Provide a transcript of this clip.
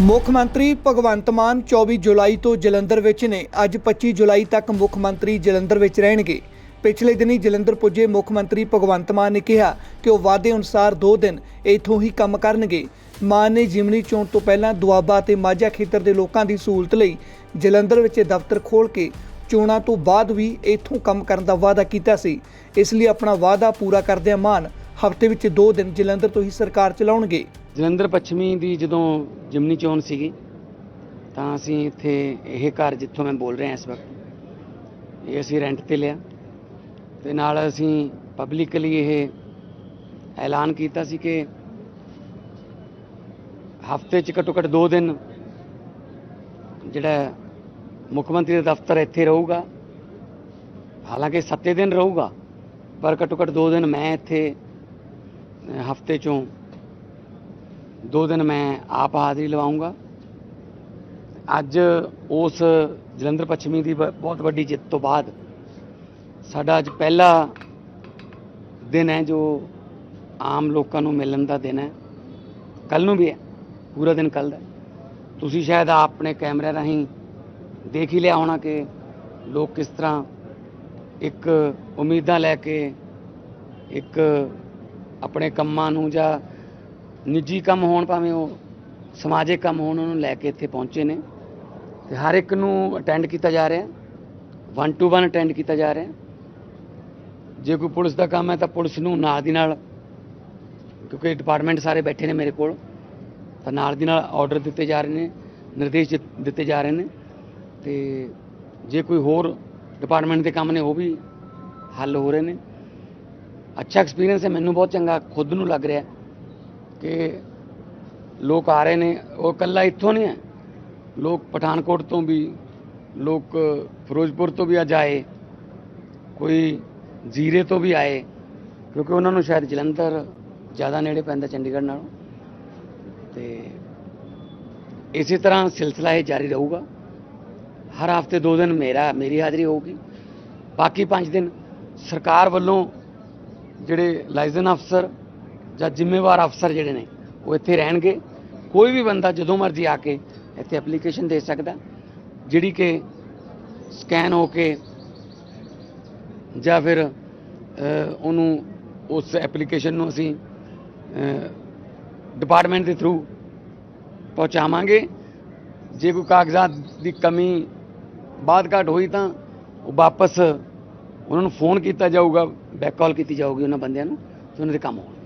ਮੁੱਖ ਮੰਤਰੀ ਭਗਵੰਤ ਮਾਨ 24 ਜੁਲਾਈ ਤੋਂ ਜਲੰਧਰ ਵਿੱਚ ਨੇ। ਅੱਜ 25 ਜੁਲਾਈ ਤੱਕ ਮੁੱਖ ਮੰਤਰੀ ਜਲੰਧਰ ਵਿੱਚ ਰਹਿਣਗੇ। ਪਿਛਲੇ ਦਿਨੀ ਜਲੰਧਰ ਪੁੱਜੇ ਮੁੱਖ ਮੰਤਰੀ ਭਗਵੰਤ ਮਾਨ ਨੇ ਕਿਹਾ ਕਿ ਉਹ ਵਾਅਦੇ ਅਨੁਸਾਰ 2 ਦਿਨ ਇੱਥੋਂ ਹੀ ਕੰਮ ਕਰਨਗੇ। ਮਾਨ ਨੇ ਜਿਮਨੀ ਚੋਣ ਤੋਂ ਪਹਿਲਾਂ ਦੁਆਬਾ ਅਤੇ ਮਾਝਾ ਖੇਤਰ ਦੇ ਲੋਕਾਂ ਦੀ ਸਹੂਲਤ ਲਈ ਜਲੰਧਰ ਵਿੱਚ ਦਫ਼ਤਰ ਖੋਲ੍ਹ ਕੇ ਚੋਣਾਂ ਤੋਂ ਬਾਅਦ ਵੀ ਇੱਥੋਂ ਕੰਮ ਕਰਨ ਦਾ ਵਾਅਦਾ ਕੀਤਾ ਸੀ। ਇਸ ਲਈ ਆਪਣਾ ਵਾਅਦਾ ਪੂਰਾ ਕਰਦਿਆਂ ਮਾਨ ਹਫ਼ਤੇ ਵਿੱਚ 2 ਦਿਨ ਜਲੰਧਰ ਤੋਂ ਹੀ ਸਰਕਾਰ ਚਲਾਉਣਗੇ। ਜਲੰਧਰ ਪੱਛਮੀ ਦੀ ਜਦੋਂ ਜਿਮਨੀ ਚੋਣ ਸੀਗੀ, ਤਾਂ ਅਸੀਂ ਇੱਥੇ ਇਹ ਘਰ ਜਿੱਥੋਂ ਮੈਂ ਬੋਲ ਰਿਹਾ ਇਸ ਵਕਤ, ਇਹ ਅਸੀਂ ਰੈਂਟ ਤੇ ਲਿਆ। ਤੇ ਨਾਲ ਅਸੀਂ ਪਬਲਿਕਲੀ ਇਹ ਐਲਾਨ ਕੀਤਾ ਸੀ ਕਿ ਹਫ਼ਤੇ ਚ ਘੱਟੋ ਘੱਟ 2 ਦਿਨ ਜਿਹੜਾ ਮੁੱਖ ਮੰਤਰੀ ਦਾ ਦਫ਼ਤਰ ਇੱਥੇ ਰਹੂਗਾ। ਹਾਲਾਂਕਿ 7 ਦਿਨ ਰਹੂਗਾ, ਪਰ ਘੱਟੋ ਘੱਟ 2 ਦਿਨ ਮੈਂ ਇੱਥੇ ਹਫ਼ਤੇ ਚੋਂ ਦੋ ਦਿਨ ਮੈਂ ਆਪ ਹਾਜ਼ਰੀ ਲਵਾਉਂਗਾ। ਅੱਜ ਉਸ ਜਲੰਧਰ ਪੱਛਮੀ ਦੀ ਬ- ਬਹੁਤ ਵੱਡੀ ਜਿੱਤ ਤੋਂ ਬਾਅਦ ਸਾਡਾ ਅੱਜ ਪਹਿਲਾ ਦਿਨ ਹੈ ਜੋ ਆਮ ਲੋਕਾਂ ਨੂੰ ਮਿਲਣ ਦਾ ਦਿਨ ਹੈ। ਕੱਲ ਨੂੰ ਵੀ ਹੈ, ਪੂਰਾ ਦਿਨ ਕੱਲ ਦਾ ਤੁਸੀਂ ਸ਼ਾਇਦ ਆਪਣੇ ਕੈਮਰੇ ਰਾਹੀਂ ਦੇਖ ਹੀ ਲਿਆ ਹੋਣਾ ਕਿ ਲੋਕ ਕਿਸ ਤਰ੍ਹਾਂ ਇੱਕ ਉਮੀਦਾਂ ਲੈ ਕੇ ਇੱਕ ਆਪਣੇ ਕੰਮਾਂ ਨੂੰ ਜਾਂ ਨਿੱਜੀ ਕੰਮ ਹੋਣ ਭਾਵੇਂ ਉਹ ਸਮਾਜਿਕ ਕੰਮ ਹੋਣ, ਉਹਨੂੰ ਲੈ ਕੇ ਇੱਥੇ ਪਹੁੰਚੇ ਨੇ। ਤੇ ਹਰ ਇੱਕ ਨੂੰ ਅਟੈਂਡ ਕੀਤਾ ਜਾ ਰਿਹਾ। ਵਨ ਟੂ ਵਨ ਅਟੈਂਡ ਕੀਤਾ ਜਾ ਰਿਹਾ। ਜੇ ਕੋਈ ਪੁਲਿਸ ਦਾ ਕੰਮ ਹੈ ਤਾਂ ਪੁਲਿਸ ਨੂੰ ਨਾਲ ਦੀ ਨਾਲ, ਕਿਉਂਕਿ ਡਿਪਾਰਟਮੈਂਟ ਸਾਰੇ ਬੈਠੇ ਨੇ ਮੇਰੇ ਕੋਲ, ਤਾਂ ਨਾਲ ਦੀ ਨਾਲ ਆਰਡਰ ਦਿੱਤੇ ਜਾ ਰਹੇ ਨੇ, ਨਿਰਦੇਸ਼ ਦਿੱਤ- ਦਿੱਤੇ ਜਾ ਰਹੇ ਨੇ। ਤੇ ਜੇ ਕੋਈ ਹੋਰ ਡਿਪਾਰਟਮੈਂਟ ਦੇ ਕੰਮ ਨੇ, ਉਹ ਵੀ ਹੱਲ ਹੋ ਰਹੇ ਨੇ। ਅੱਛਾ ਐਕਸਪੀਰੀਅੰਸ ਹੈ, ਮੈਨੂੰ ਬਹੁਤ ਚੰਗਾ, ਖੁਦ ਨੂੰ ਲੱਗ ਰਿਹਾ। ਕਿ ਲੋਕ ਆ ਰਹੇ ਨੇ, ਉਹ ਇਕੱਲਾ ਇੱਥੋਂ ਨਹੀਂ ਹੈ। ਲੋਕ ਪਠਾਨਕੋਟ ਤੋਂ ਵੀ, ਲੋਕ ਫਿਰੋਜ਼ਪੁਰ ਤੋਂ ਵੀ ਅੱਜ ਆਏ, ਕੋਈ ਜ਼ੀਰੇ ਤੋਂ ਵੀ ਆਏ, ਕਿਉਂਕਿ ਉਹਨਾਂ ਨੂੰ ਸ਼ਾਇਦ ਜਲੰਧਰ ਜ਼ਿਆਦਾ ਨੇੜੇ ਪੈਂਦਾ ਚੰਡੀਗੜ੍ਹ ਨਾਲੋਂ। ਤੇ ਇਸੇ ਤਰ੍ਹਾਂ ਸਿਲਸਿਲਾ ਇਹ ਜਾਰੀ ਰਹੂਗਾ। ਹਰ ਹਫ਼ਤੇ ਦੋ ਦਿਨ ਮੇਰਾ, ਮੇਰੀ ਹਾਜ਼ਰੀ ਹੋਊਗੀ। ਬਾਕੀ 5 ਦਿਨ ਸਰਕਾਰ ਵੱਲੋਂ ਜਿਹੜੇ ਲਾਇਸੈਂਸ ਅਫਸਰ ਜਾਂ ਜ਼ਿੰਮੇਵਾਰ ਅਫਸਰ ਜਿਹੜੇ ਨੇ, ਉਹ ਇੱਥੇ ਰਹਿਣਗੇ। ਕੋਈ ਵੀ ਬੰਦਾ ਜਦੋਂ ਮਰਜ਼ੀ ਆ ਕੇ ਇੱਥੇ ਐਪਲੀਕੇਸ਼ਨ ਦੇ ਸਕਦਾ। ਜਿਹੜੀ ਕਿ ਸਕੈਨ ਹੋ ਕੇ ਜਾਂ ਫਿਰ ਉਹਨੂੰ ਉਸ ਐਪਲੀਕੇਸ਼ਨ ਨੂੰ ਅਸੀਂ ਡਿਪਾਰਟਮੈਂਟ ਦੇ ਥਰੂ ਪਹੁੰਚਾਵਾਂਗੇ। ਜੇ ਕੋਈ ਕਾਗਜ਼ਾਤ ਦੀ ਕਮੀ ਬਾਅਦ ਘਾਟ ਹੋਈ ਤਾਂ ਉਹ ਵਾਪਸ ਉਹਨਾਂ ਨੂੰ ਫੋਨ ਕੀਤਾ ਜਾਊਗਾ ਬੈਕ ਕਾਲ ਕੀਤੀ ਜਾਊਗੀ ਉਹਨਾਂ ਬੰਦਿਆਂ ਨੂੰ, ਤੇ ਉਹਨਾਂ ਦੇ ਕੰਮ ਹੋਣਗੇ।